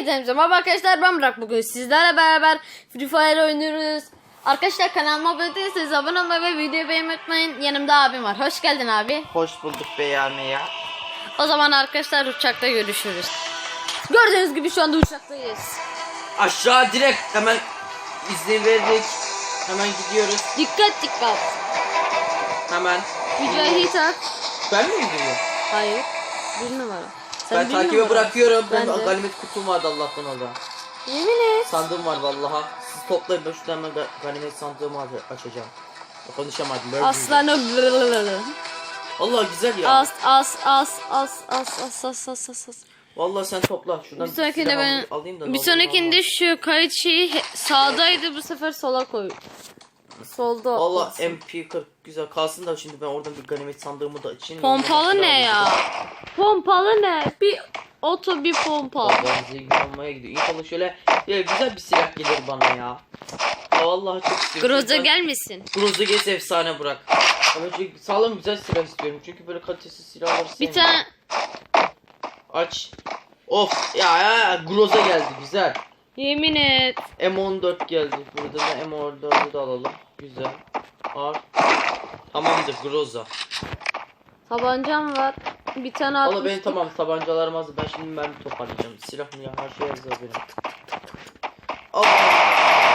Hepinize merhaba arkadaşlar ben Burak bugün sizlerle beraber Free Fire oynuyoruz. Arkadaşlar kanalıma abone değilseniz abone olmayı ve videoyu beğenmeyi unutmayın. Yanımda abim var. Hoş geldin abi. Hoş bulduk Beyame ya. O zaman arkadaşlar uçakta görüşürüz. Gördüğünüz gibi şu anda uçaktayız. Aşağı direkt hemen izin verdik. Hemen gidiyoruz. Dikkat dikkat. Hemen. Mücahit at. Ben mi gidiyorum? Hayır. Bir numara. Sen Ben takibe bırakıyorum. Ben, de. ganimet kutum vardı Allah'tan orada. Yemin et. Sandığım var vallaha. Siz toplayın ben hemen ga- ganimet sandığımı aç- açacağım. Konuşamadım. Böyle Aslanı değil. Allah güzel ya. As as as as as as as as as as. Vallahi sen topla. Şuradan Bir sonrakinde ben al- alayım da bir sonrakinde şu kayıt şeyi sağdaydı bu sefer sola koy. Solda. Valla olsun. MP40 güzel kalsın da şimdi ben oradan bir ganimet sandığımı da açayım. Pompalı ne sonra ya? Pompalı ne? Bir oto bir pompa. Babam zengin olmaya gidiyor. İnşallah şöyle ya güzel bir silah gelir bana ya. Ya vallahi çok istiyorum. Groza ben- gelmesin. Groza gelse efsane bırak. Ama çünkü sağlam güzel silah istiyorum. Çünkü böyle kalitesiz silahları Bir sevmiyorum. tane Aç. Of ya ya Groza geldi güzel. Yemin et. M14 geldi. Burada da M14'ü de alalım. Güzel. Al. Tamamdır Groza. Tabancam var. Bir tane Valla atmıştım. benim tamam tabancalarım hazır. Ben şimdi mermi toparlayacağım. Silahım ya her şey hazır benim. Al.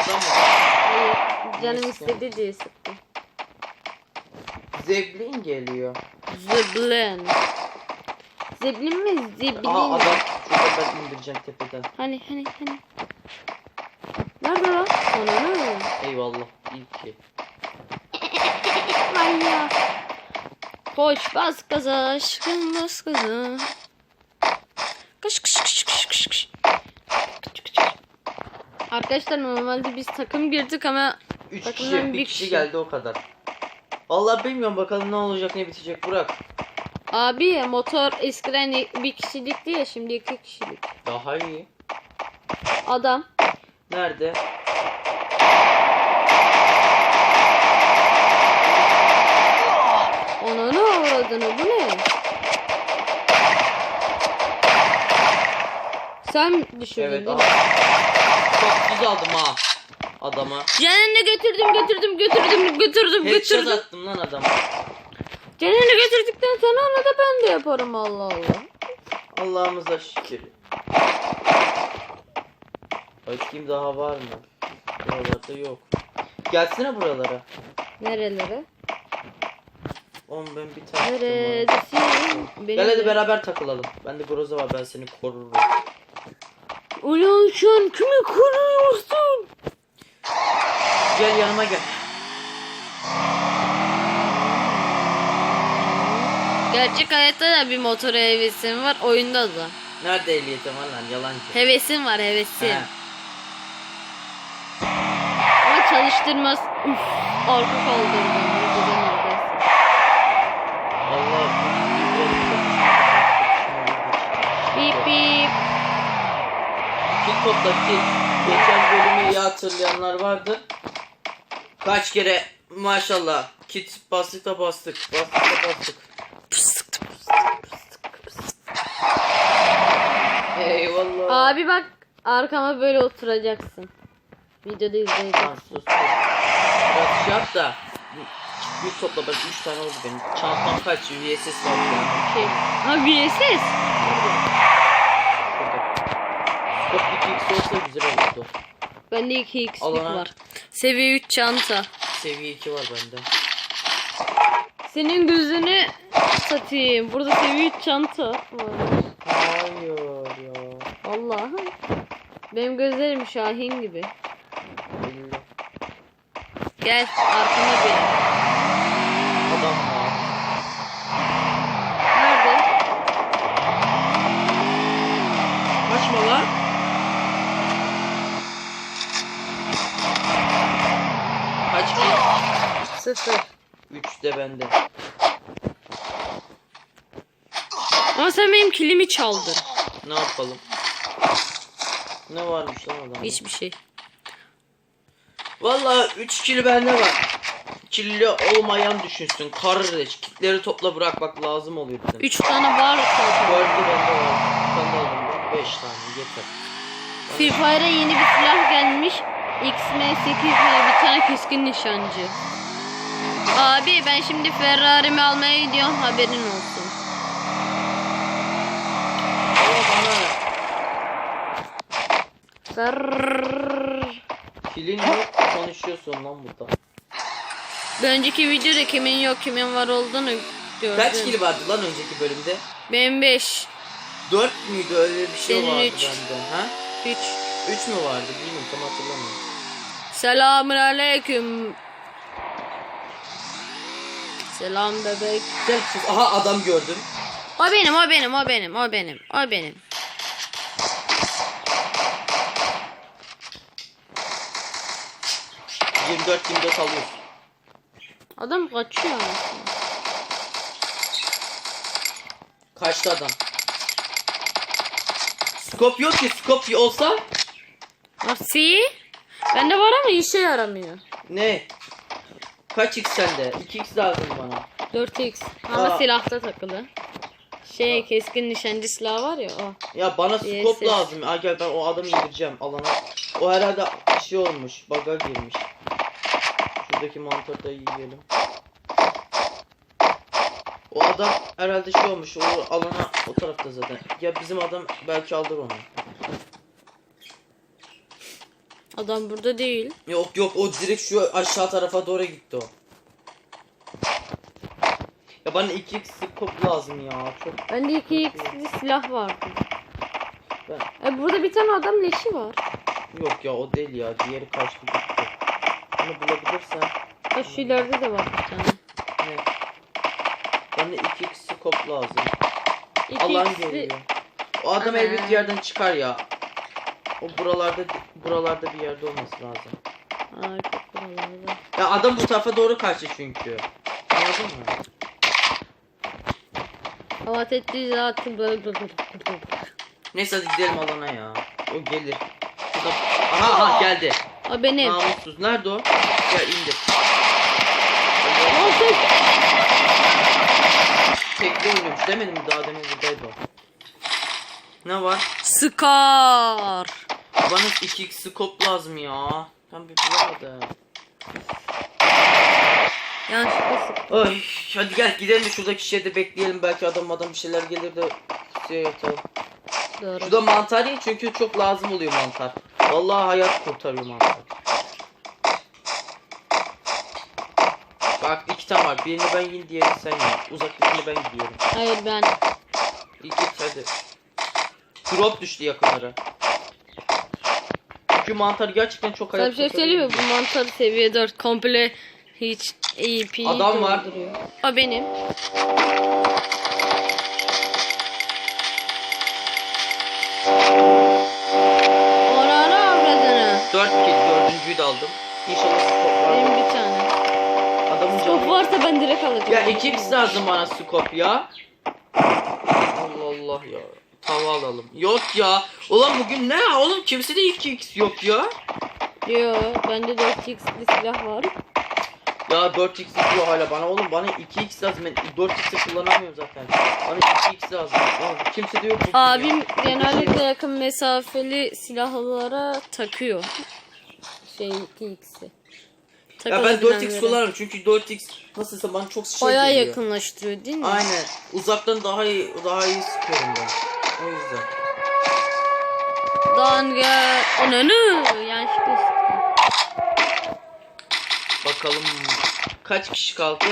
Tamam. Hayır. Canım Neyse. istedi diye sıktım. Zeblin geliyor. Zeblin. Zeblin mi? Zeblin Aa mi? adam şurada ben indireceğim tepeden. Hani hani hani. Nerede lan? Ona ne? Eyvallah. İyi ki. Manyak. Koş bas gaza aşkım bas gaza. Kış kış kış kış kış kış. Arkadaşlar normalde biz takım girdik ama 3 Takımdan kişi, bir kişi kişi. geldi o kadar. Allah bilmiyorum bakalım ne olacak ne bitecek Burak. Abi motor eskiden bir kişilikti ya şimdi iki kişilik. Daha iyi. Adam Nerede? ona ne uğradığını bu ne? Sen düşürdün Evet. değil mi? Çok güzel aldım ha. Adama. Canını götürdüm götürdüm götürdüm götürdüm Headshot götürdüm. attım lan adama. Canını götürdükten sonra onu da ben de yaparım Allah Allah. Allah'ımıza şükür. Bakayım daha var mı? Buralarda yok. Gelsene buralara. Nerelere? Oğlum ben bir tane Neredesin? Benim Gel hadi de- beraber takılalım. Bende groza var ben seni korurum. Ulan sen kimi koruyorsun? Gel yanıma gel. Gerçek hayatta da bir motor hevesim var oyunda da. Nerede ehliyetim var lan yalancı. Hevesim var hevesim. He. Ama çalıştırmaz. Uf, arka kaldırdım. Güzel neredesin? Allah. Bip bip. Kil. Geçen bölümü iyi hatırlayanlar vardı. Kaç kere maşallah kit bastık da bastık. Bastık da bastık. Abi bak arkama böyle oturacaksın. Videoda izleyeceksin. Lan sus sus. Biraz şey yap da. Kit topla bak 3 tane oldu benim. Çantam kaç? VSS var. Şey. Ha VSS. Çok bir X olsa güzel olurdu. Bende 2x'lik Alana- var. Seviye 3 çanta. Seviye 2 var bende. Senin gözünü satayım. Burada seviye 3 çanta var. Hayır. Allah'ım. Benim gözlerim Şahin gibi. Gel arkama bir. Adam. Nerede? Kaçma lan. Kaç ki? Sıfır. 3 de bende. Ama sen benim kilimi çaldın. Ne yapalım? Ne varmış lan adam? Hiçbir şey. Vallahi 3 kilo bende var. Kirli olmayan düşünsün. Kardeş kitleri topla bırak bak lazım oluyor bizim. 3 tane var. Gördü bende var. Sen de aldım. 5 tane yeter. Free Fire'a yeni bir silah gelmiş. XM8 diye bir tane keskin nişancı. Abi ben şimdi Ferrari'mi almaya gidiyorum haberin olsun. Ama bana Ferrari. kilin yok konuşuyorsun lan burada. Bir önceki videoda kimin yok kimin var olduğunu gördüm. Kaç kili vardı lan önceki bölümde? Benim 5. 4 müydü öyle bir şey Senin vardı üç. bende. Ha? 3. 3 mü vardı bilmiyorum tam hatırlamıyorum. Selamun aleyküm. Selam bebek. Aha adam gördüm. O benim, o benim, o benim, o benim, o benim. Cık, 24 24 alıyoruz. Adam kaçıyor aslında. Kaçtı adam. Skop yok ki skop olsa Nasıl? Bende var ama işe yaramıyor. ne? Kaç x sende? 2x lazım bana. 4x. Ama Aa. silahta takılı. Şey keskin nişancı silahı var ya o. Ya bana skop Yes, lazım. Aa gel ben o adamı indireceğim alana. O herhalde şey olmuş. Baga girmiş. Şuradaki mantarı da yiyelim. O adam herhalde şey olmuş. O alana o tarafta zaten. Ya bizim adam belki alır onu. Adam burada değil. Yok yok o direkt şu aşağı tarafa doğru gitti o. Ya bana 2x skop lazım ya. Çok Bende 2x'li silah vardı. ben E burada bir tane adam leşi var. yok ya o değil ya. Diğeri kaçtı gitti. Bunu bulabilirsen Ha şu ileride de var bir tane. ne? Bana 2x skop lazım. Alan 2x'li geliyor. O adam Ana. elbet yerde çıkar ya. O buralarda buralarda bir yerde olması lazım. Aa çok buralarda. Ya adam bu tarafa doğru kaçtı çünkü. Anladın mı? Hava teçhizatı böyle böyle. Neyse hadi gidelim alana ya. O gelir. Aha aha geldi. O benim. Namussuz. Nerede o? Gel indir. Olsun. Tekli oynuyormuş demedim mi daha demin buradaydı o. Ne var? Scar. Bana 2x scope lazım ya. Tam bir bulamadım. Yanlışlıkla sık. Ay hadi gel gidelim de şuradaki şeyde bekleyelim belki adam adam bir şeyler gelir de şey yapalım. Doğru. Şurada mantar yiyin çünkü çok lazım oluyor mantar. Vallahi hayat kurtarıyor mantar. Bak iki tane var. Birini ben yiyin diğerini sen yiyin. Uzaktakini ben gidiyorum. Hayır ben. İyi git hadi. Drop düştü yakınlara. Çünkü mantar gerçekten çok hayat bir şey söyleyeyim mi? kurtarıyor. Bu mantar seviye 4 komple hiç AP Adam var. dolduruyor. O benim. Ona ne avradını? 4 kill dördüncüyü de aldım. İnşallah skop Benim var. bir tane. Adamın Top canı. varsa ben direkt alacağım. Ya 2x lazım bana skop ya. Allah Allah ya. Tava alalım. Yok ya. Ulan bugün ne? Oğlum kimse de 2x yok ya. Yo bende 4x'li silah var. Ya 4x diyor hala bana oğlum bana 2x lazım ben 4x'i kullanamıyorum zaten. Bana 2x lazım. Oğlum, kimse de yok Abim ya. genellikle yakın mesafeli silahlara takıyor. Şey 2x'i. Ya ben 4x kullanırım çünkü 4x nasılsa bana çok şey Bayağı geliyor. yakınlaştırıyor değil mi? Aynen. Uzaktan daha iyi daha iyi sıkıyorum ben. O yüzden. Danga. Ananı. Sıktım. Bakalım kaç kişi kaldı?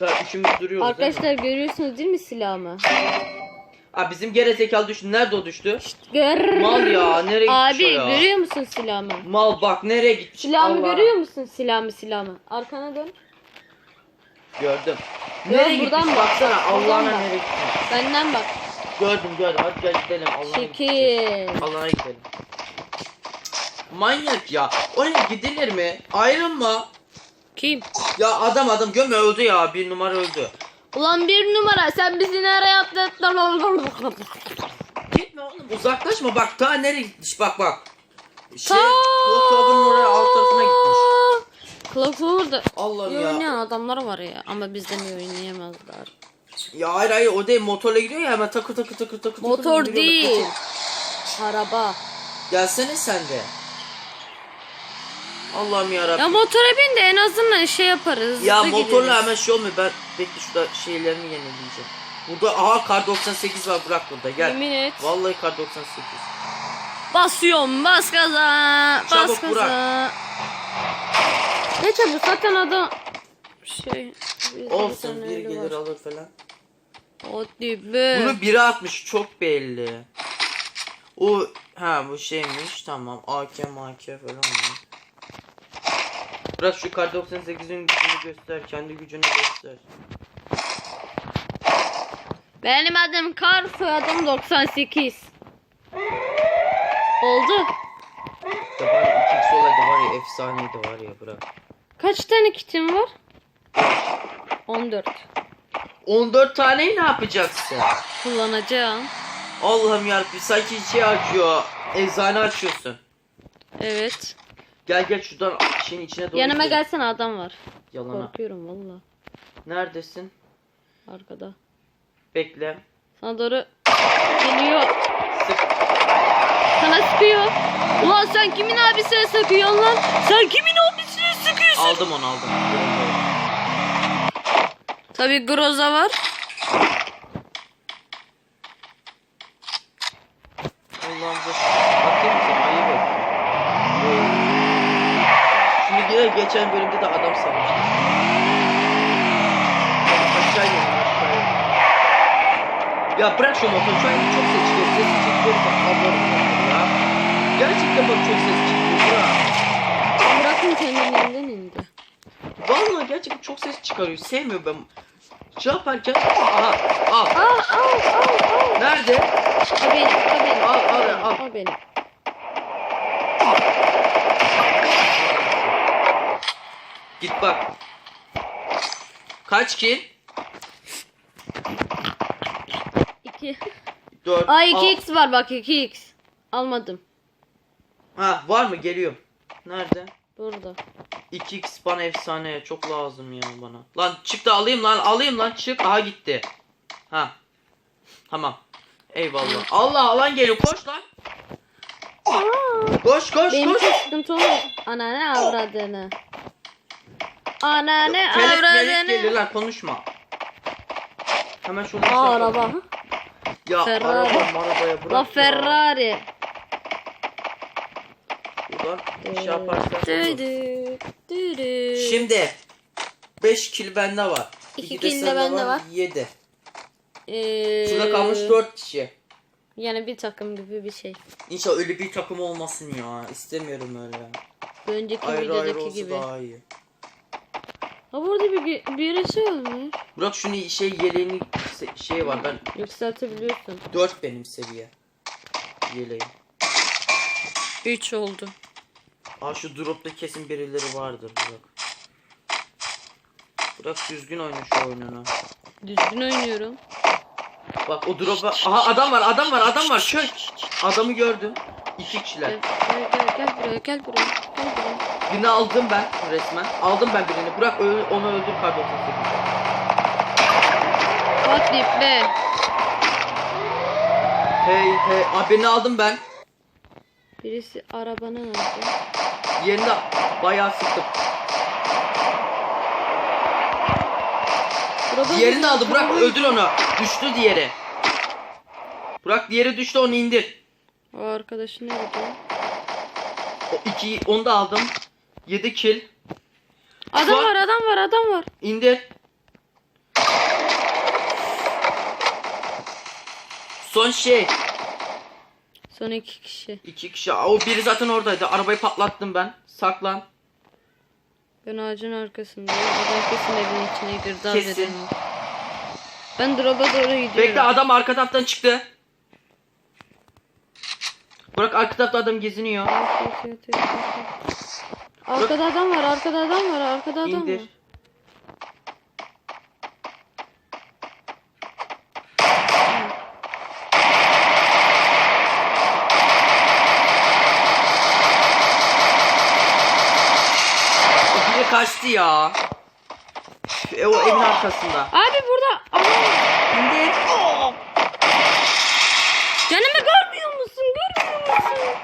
Daha üçümüz duruyoruz değil mi? Arkadaşlar görüyorsunuz değil mi silahımı? Aa, bizim gerizekalı düştü. Nerede o düştü? Gör. Mal ya nereye gitmiş Abi o ya? görüyor musun silahımı? Mal bak nereye gitmiş? Silahımı Allah. görüyor musun silahımı silahımı? Arkana dön. Gördüm. Gör, Nereye buradan gitmiş bak. baksana Allah'ına bak. nereye gitmiş. Benden bak. Gördüm gördüm hadi gel gidelim Allah'ına. Allah'ına gidelim. Manyak ya. Oraya gidilir mi? Ayrılma. Kim? Ya adam adam gömme öldü ya. Bir numara öldü. Ulan bir numara sen bizi nereye attın? Gitme oğlum uzaklaşma bak ta nereye gitmiş bak bak. Şey, Clocktower'ın oraya alt tarafına gitmiş. Clock Tower'da Allah'ım ya. oynayan adamlar var ya ama bizden iyi oynayamazlar. Ya hayır hayır o değil motorla gidiyor ya hemen takır takır takır takır. takır Motor gidiyor. değil. Motor. Araba. Gelsene sen de. Allah'ım yarabbim. Ya motora bin de en azından şey yaparız. Ya hızlı motorla gideriz. hemen şey olmuyor. Ben bekle şurada şeylerini yenileyeceğim. Burada aha kar 98 var bırak burada gel. Yemin et. Vallahi kar 98. Basıyorum bas gaza. Bas Çabuk gaza. bırak. Ne çabuk zaten adam şey bir Olsun tane öyle gelir var. alır falan. Hadi be. Bunu biri atmış çok belli. O ha bu şeymiş tamam AK MK falan? Bırak şu kar 98'in gücünü göster kendi gücünü göster. Benim adım Kar soyadım 98. Oldu. Ya bari 2x olaydı var ya efsaneydi var ya bırak. Kaç tane kitim var? 14. 14 taneyi ne yapacaksın? Kullanacağım. Allah'ım yarabbim sanki şey açıyor. Eczane açıyorsun. Evet. Gel gel şuradan şeyin içine doğru Yanıma gidelim. gelsene adam var. Yalana. Korkuyorum valla. Neredesin? Arkada. Bekle. Sana doğru geliyor. Sık. Sana sıkıyor. Ulan sen kimin abisine sıkıyorsun lan? Sen kimin abisine sıkıyorsun? Aldım onu aldım. Tabii Groza var. Allah'ım dur. Bakayım mısın? Ayı bak. Şimdi yine geçen bölümde de adam sanmıştım. Aşağı gelin aşağı Ya bırak şu motoru şu an çok ses çıkıyor. Sesi çıkıyor bak ablarım ya. Gerçekten bak çok ses çıkıyor bırak. Bırakın kendiliğinden indi. Vallahi gerçekten çok ses çıkarıyor. Sevmiyorum ben. Şey yaparken aha al. Al al al al. Nerede? O benim o benim. Al, al, al. O benim. Git bak. Kaç kill? İki. 4. Aa 2x var bak 2x. Almadım. Ha var mı? Geliyorum. Nerede? Burada. 2x bana efsane. Çok lazım ya bana. Lan çık da alayım lan. Alayım lan. Çık. Aha gitti. Ha. Tamam. Eyvallah. Allah alan geliyor. Koş lan. Koş koş Benim koş. çok sıkıntı oldu. Anane avradını. Anane Melek melek avradını. lan. Konuşma. Hemen şuradan Aa şey araba. yapalım. Ya Ferrari. araba arabaya bırak La ya. Ferrari. Bir şey. Şimdi 5 kill bende var. İki İki de kill de sende bende var. 7. Ee, Şurada kalmış 4 kişi. Yani bir takım gibi bir şey. İnşallah öyle bir takım olmasın ya. İstemiyorum öyle. Önceki Ayrı ayrı videodaki olsa gibi. daha iyi. Ha burada bir birisi ölmüş. Bırak şunu şey yeleğini şey var ben Yükseltebiliyorsun. 4 benim seviye. Yeleğim. 3 oldu. Aa şu dropta kesin birileri vardır bırak. Bırak düzgün oyna şu oyununu. Düzgün oynuyorum. Bak o drop'a aha adam var adam var adam var çök. Adamı gördüm. İki kişiler. Gel, gel, gel, gel buraya, gel buraya, gel buraya. Birini aldım ben resmen. Aldım ben birini. Bırak öl- onu öldür 98'de. Hadi be. Hey hey. Aa, birini aldım ben. Birisi arabanın aldı. Yerinde bayağı sıktım. Burada Diğerini aldı. Bırak öldür onu. Düştü diğeri. Bırak diğeri düştü onu indir. O arkadaşı nerede? O iki onu da aldım. 7 kill. Adam an- var, adam var, adam var. İndir. Son şey. Son iki kişi. iki kişi. O biri zaten oradaydı. Arabayı patlattım ben. Saklan. Ben ağacın arkasındayım. Adam kesin evin içine girdi. Kesin. Ben drop'a doğru gidiyorum. Bekle adam arka taraftan çıktı. Bırak arka tarafta adam geziniyor. Arkada adam var, arkada adam var, arkada adam İndir. var. Biri kaçtı ya. E, o evin arkasında. Abi burada var. İndir. Canımı görmüyor musun? Görmüyor musun?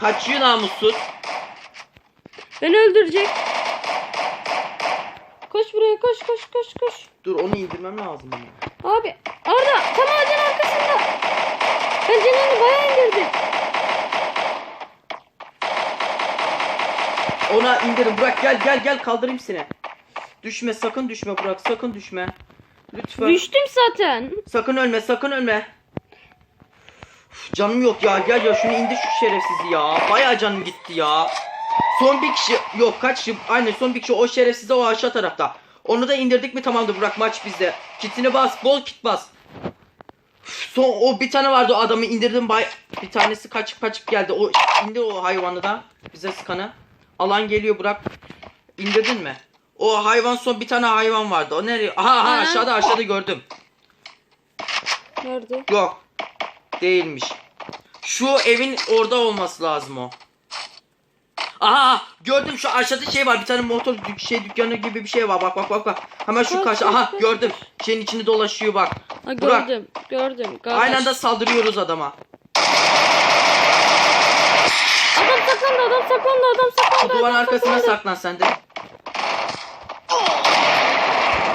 Kaçıyor namussuz. Beni öldürecek. Koş buraya koş koş koş koş. Dur onu indirmem lazım. ama. Abi orada tam ağacın arkasında. Ben Celal'i bayağı indirdim. Ona indirin. Burak gel gel gel kaldırayım seni. Düşme sakın düşme Burak sakın düşme. Lütfen. Düştüm zaten. Sakın ölme sakın ölme. Uf, canım yok ya gel ya şunu indir şu şerefsizi ya. Bayağı canım gitti ya. Son bir kişi yok kaç kişi aynen son bir kişi o şerefsiz o aşağı tarafta. Onu da indirdik mi tamamdır Burak maç bizde. Kitini bas bol kit bas. Son o bir tane vardı o adamı indirdim bay bir tanesi kaçıp kaçıp geldi. O indi o hayvanı da bize sıkanı. Alan geliyor Burak. İndirdin mi? O hayvan son bir tane hayvan vardı. O nereye? Aha Aha. aşağıda aşağıda gördüm. Nerede? Yok. Değilmiş. Şu evin orada olması lazım o. Aha gördüm şu aşağıda şey var bir tane motor dük- şey dükkanı gibi bir şey var bak bak bak bak hemen şu Bak, karşı aha gördüm şeyin içinde dolaşıyor bak Ha, Burak. gördüm. Gördüm. Kardeş. aynı anda saldırıyoruz adama Adam saklandı adam saklandı adam saklandı. duvarın adam arkasına saklandı. saklan sen de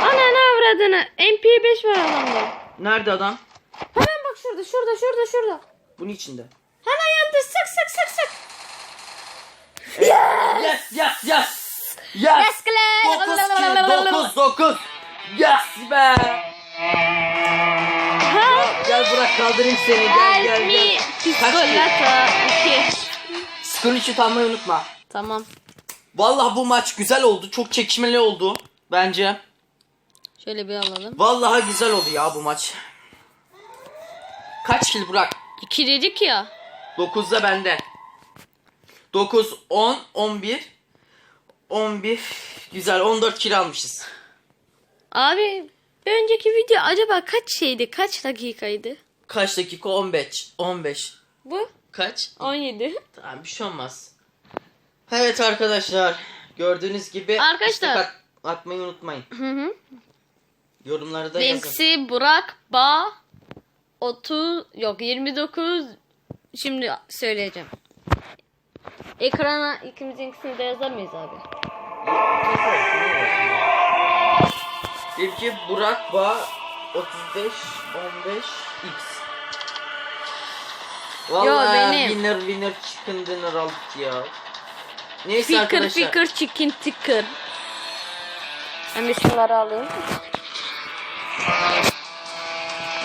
Ananı avradını. MP5 var adamda. nerede adam Hemen bak şurada şurada şurada şurada. bunun içinde Hemen yandı sık sık sık sık. Yes yes yes yes Claire. 9 kill 9 9 yes be gel bırak kaldırayım seni gel gel gel? Pistolata 2. screenshot almayı unutma Tamam. Vallahi bu maç güzel oldu. Çok çekişmeli oldu bence. Şöyle bir alalım. Vallahi güzel oldu ya bu maç. Kaç kill Burak? 2 dedik ya. 9'da bende. 9, 10, 11. 11. Güzel 14 kill almışız. Abi bir önceki video acaba kaç şeydi? Kaç dakikaydı? Kaç dakika? 15. 15. Bu? Kaç? 17. Tamam bir şey olmaz. Evet arkadaşlar. Gördüğünüz gibi Arkadaşlar. at- atmayı unutmayın. Hı hı. Yorumlara da yazın. Burak Ba 30 yok 29 şimdi söyleyeceğim. Ekrana ikimizinkisini de yazar mıyız abi? Benimki Burak Bağ 35 15 X. Vallahi benim. winner winner chicken dinner aldık ya. Neyse Fikir arkadaşlar. fikir chicken ticker. Ben de şunları alayım.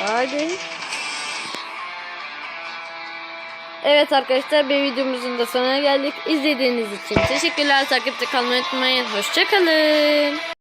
Hadi. Evet arkadaşlar bir videomuzun da sonuna geldik. İzlediğiniz için teşekkürler. Takipte kalmayı unutmayın. Hoşçakalın.